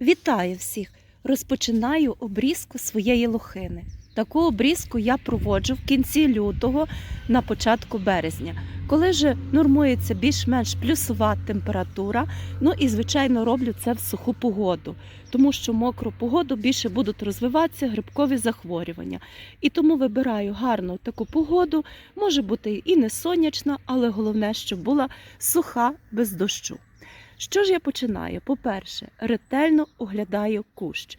Вітаю всіх! Розпочинаю обрізку своєї лохини. Таку обрізку я проводжу в кінці лютого на початку березня, коли вже нормується більш-менш плюсова температура. Ну і звичайно роблю це в суху погоду, тому що в мокру погоду більше будуть розвиватися грибкові захворювання. І тому вибираю гарну таку погоду, може бути і не сонячна, але головне, щоб була суха без дощу. Що ж я починаю? По-перше, ретельно оглядаю кущ.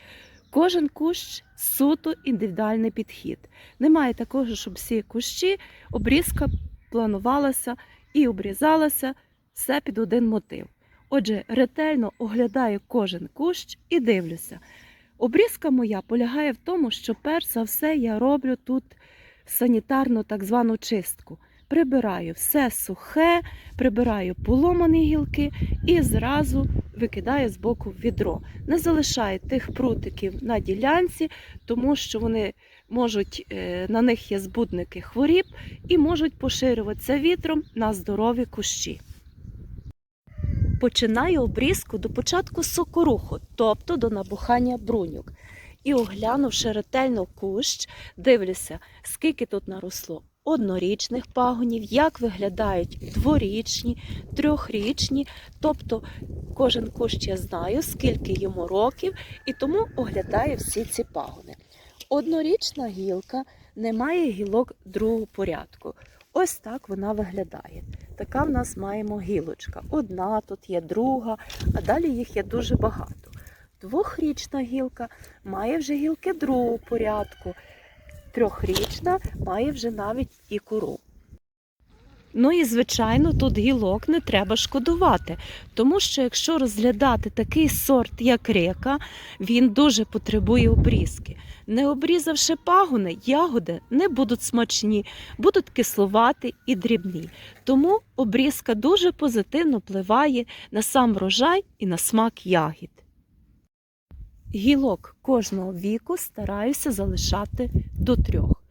Кожен кущ суто індивідуальний підхід. Немає такого, щоб всі кущі обрізка планувалася і обрізалася все під один мотив. Отже, ретельно оглядаю кожен кущ і дивлюся. Обрізка моя полягає в тому, що перш за все я роблю тут санітарну так звану чистку. Прибираю все сухе, прибираю поломані гілки і зразу викидаю з боку відро. Не залишаю тих прутиків на ділянці, тому що вони можуть, е, на них є збудники хворіб і можуть поширюватися вітром на здорові кущі. Починаю обрізку до початку сокоруху, тобто до набухання бруньок. І оглянувши ретельно кущ, дивлюся, скільки тут наросло однорічних пагонів, як виглядають дворічні, трьохрічні. Тобто кожен кущ я знаю, скільки йому років, і тому оглядаю всі ці пагони. Однорічна гілка не має гілок другого порядку. Ось так вона виглядає. Така в нас маємо гілочка. Одна тут є, друга, а далі їх є дуже багато. Двохрічна гілка має вже гілки другого порядку. Трьохрічна має вже навіть і кору. Ну і звичайно, тут гілок не треба шкодувати, тому що якщо розглядати такий сорт, як река, він дуже потребує обрізки. Не обрізавши пагони, ягоди не будуть смачні, будуть кисловаті і дрібні. Тому обрізка дуже позитивно впливає на сам врожай і на смак ягід. Гілок кожного віку стараюся залишати до трьох.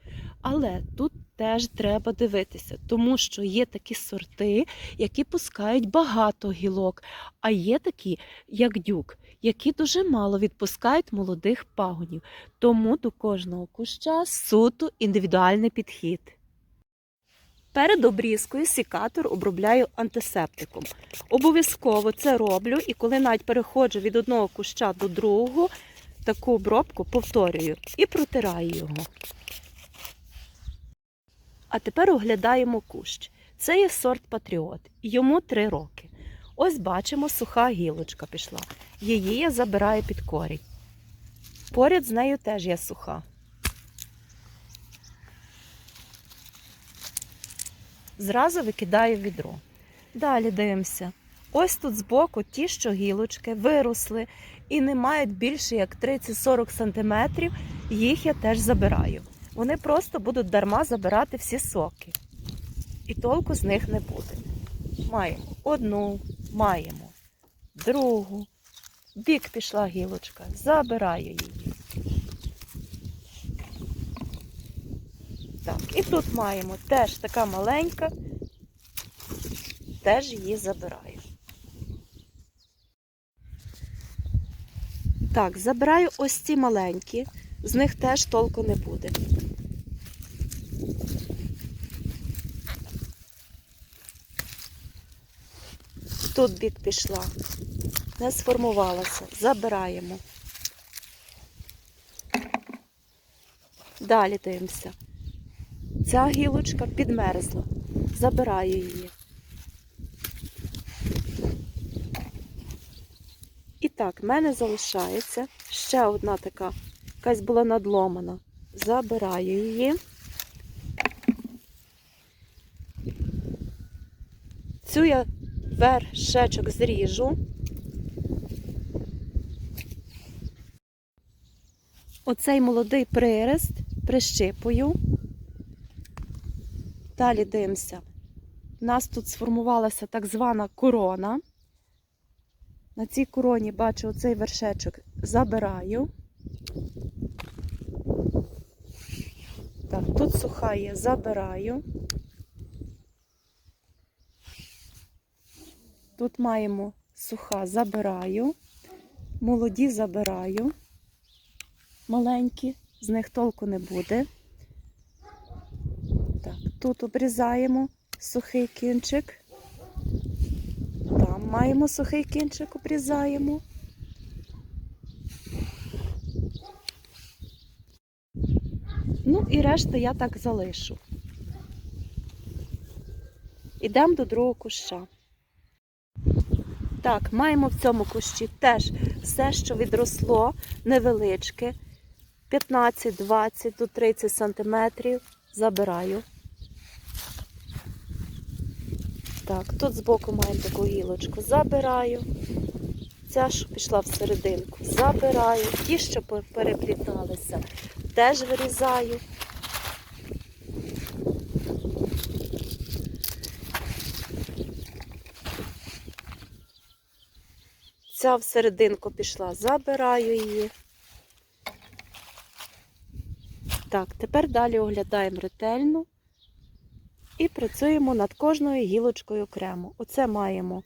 Але тут теж треба дивитися, тому що є такі сорти, які пускають багато гілок, а є такі, як дюк, які дуже мало відпускають молодих пагонів. Тому до кожного куща суто індивідуальний підхід. Перед обрізкою сікатор обробляю антисептиком. Обов'язково це роблю, і коли навіть переходжу від одного куща до другого, таку обробку повторюю і протираю його. А тепер оглядаємо кущ. Це є сорт Патріот. Йому 3 роки. Ось бачимо, суха гілочка пішла. Її я забираю під корінь. Поряд з нею теж є суха. Зразу викидаю відро. Далі дивимося. Ось тут збоку ті, що гілочки виросли і не мають більше як 30-40 см, їх я теж забираю. Вони просто будуть дарма забирати всі соки. І толку з них не буде. Маємо одну, маємо другу. Бік пішла гілочка, забираю її. Так, і тут маємо теж така маленька, теж її забираю. Так, забираю ось ці маленькі, з них теж толку не буде. Тут бік пішла, не сформувалася, забираємо. Далі дивимося. Ця гілочка підмерзла. Забираю її. І так, в мене залишається ще одна така, якась була надломана. Забираю її. Цю я вершечок зріжу. Оцей молодий прирест прищипую. Далі дивимося. У нас тут сформувалася так звана корона. На цій короні бачу оцей вершечок забираю. Так, тут суха є, забираю. Тут маємо суха, забираю. Молоді забираю. Маленькі, з них толку не буде. Тут обрізаємо сухий кінчик. Там маємо сухий кінчик, обрізаємо. Ну і решту я так залишу. Ідемо до другого куща. Так, маємо в цьому кущі теж все, що відросло, невеличке, 15, 20 до 30 сантиметрів. Забираю. Так, тут збоку маємо таку гілочку. Забираю. Ця, що пішла всерединку, забираю. Ті, що перепліталися, теж вирізаю. Ця всерединку пішла, забираю її. Так, тепер далі оглядаємо ретельно і працюємо над кожною гілочкою окремо. Оце маємо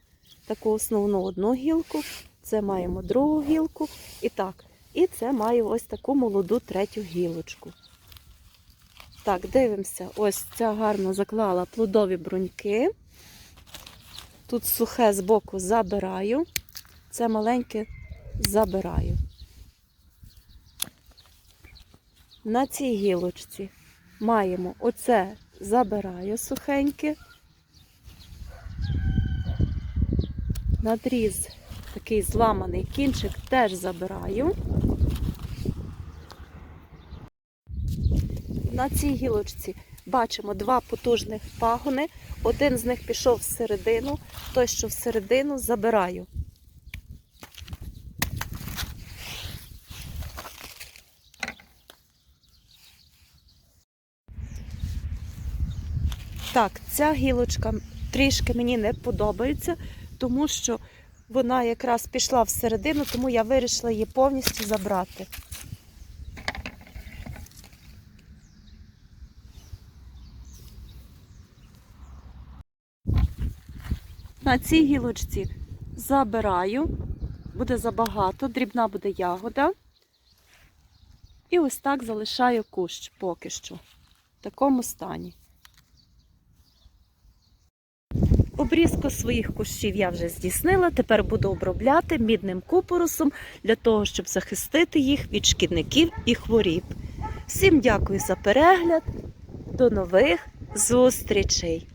таку основну одну гілку, це маємо другу гілку. І так, і це маю ось таку молоду третю гілочку. Так, дивимося, ось ця гарно заклала плодові бруньки. Тут сухе збоку забираю. Це маленьке забираю. На цій гілочці маємо оце забираю сухеньке. Надріз такий зламаний кінчик теж забираю. На цій гілочці бачимо два потужних пагони. Один з них пішов всередину, той, що всередину, забираю. Так, ця гілочка трішки мені не подобається, тому що вона якраз пішла всередину, тому я вирішила її повністю забрати. На цій гілочці забираю, буде забагато, дрібна буде ягода. І ось так залишаю кущ поки що в такому стані. Обрізку своїх кущів я вже здійснила. Тепер буду обробляти мідним купорусом для того, щоб захистити їх від шкідників і хворіб. Всім дякую за перегляд. До нових зустрічей!